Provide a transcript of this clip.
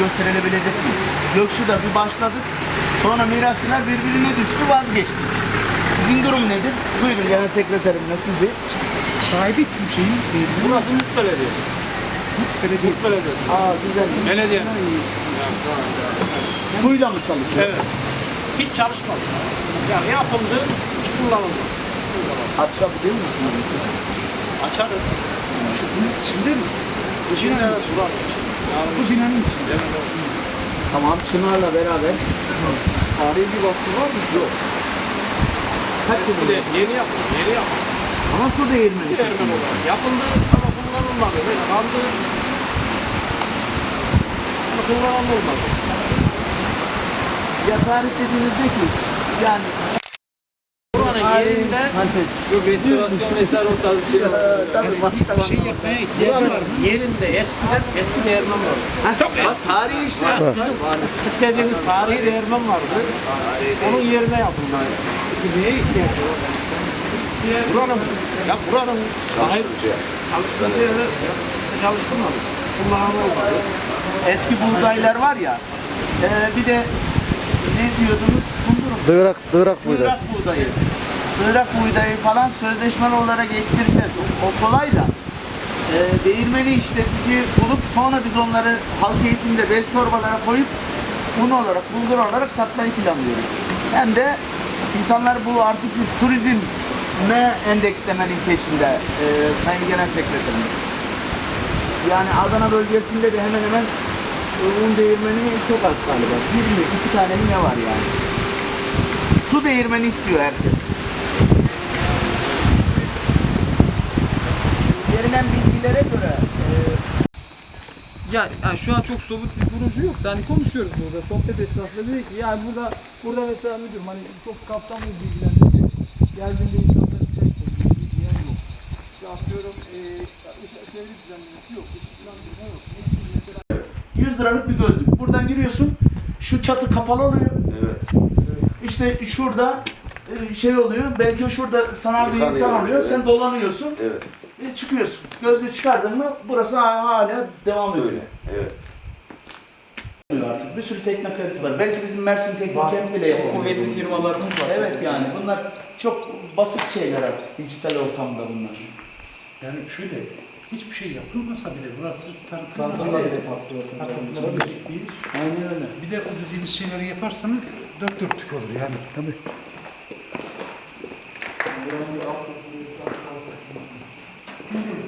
gösterilebilecek mi? Göksu'da bir başladık. Sonra mirasçılar birbirine düştü vazgeçtik. Sizin durum nedir? Buyurun genel sekreterimle sizi. Sahibi kim şeyin? Burası Mut Belediyesi. Belediye. Mut Belediyesi. Aa güzel. Belediye. Suyla mı çalışıyor? Evet. Hiç çalışmadı. Yani yapıldı, hiç kullanılmadı. Açabiliyor musunuz? Açarız. İçinde mi? İçinde evet, buranın. Bu binanın içinde. Tamam Çınar'la beraber. Tarihi bir vasfı var mı? Yok. Kaç yıl de yeni yapıldı, yeni yapıldı. Ama su değirmeni. Bir Ermen olarak yapıldı ama kullanılmadı. Böyle kaldı. Ama kullanılmadı. Ya tarih dediğinizde ki yani Buranın yerinde yok restorasyon vesaire o tarz şey tabii başka Bir şey yapmaya ihtiyacı var yerinde eskiden eski değirmen vardı. Çok tarihi işte. İstediğimiz tarihi değirmen vardı. Onun yerine yapıldı. Neye ihtiyacı var? Buranın, ya buranın sahibi çalıştığı işte çalıştırmadı. Kullanımı olmadı. Eski buğdaylar var ya. e, bir de ne diyordunuz? Kundurun. Dığrak, dığrak buydu. Irak buğdayı. Irak buğdayı falan sözleşmeli olarak ektireceğiz. O, o kolay da. E, değirmeni işletici bulup sonra biz onları halk eğitimde bez torbalara koyup un olarak, bulgur olarak satmayı planlıyoruz. Hem de insanlar bu artık bir turizme endekslemenin peşinde e, Sayın Genel Sekreterimiz. Yani Adana bölgesinde de hemen hemen un değirmeni çok az galiba. Bir mi, iki tane mi ne var yani. Su değirmeni istiyor herkes. Bilgilere göre e, Ya, yani şu an çok somut bir proje yok. da Hani konuşuyoruz burada. Sohbet esnasında dedik ki yani burada burada mesela müdürüm hani çok kapsamlı bir bilgilendirme. Geldiğinde insanlar bir şey. Bir yer yok. İşte atıyorum eee çevre düzenlemesi yok. yok. Ne bileyim mesela 100 liralık bir gözlük. Buradan giriyorsun. Şu çatı kapalı oluyor. Evet. İşte şurada e, şey oluyor. Belki şurada sanal bir insan oluyor. evet. Sen dolanıyorsun. Evet. E, çıkıyorsun. Gözlüğü çıkardın mı burası ha- hala devam ediyor. Öyle. Evet. Artık bir sürü teknokent var. Belki bizim Mersin Teknokent bile yapamıyor. kuvvetli firmalarımız var. Evet yani bunlar çok basit şeyler artık. Dijital ortamda bunlar. Yani şöyle hiçbir şey yapılmasa bile burası tanıtımda bile iş. Aynen öyle. Bir de o dediğiniz şeyleri yaparsanız dört dörtlük olur yani. Tabii. Mm-hmm.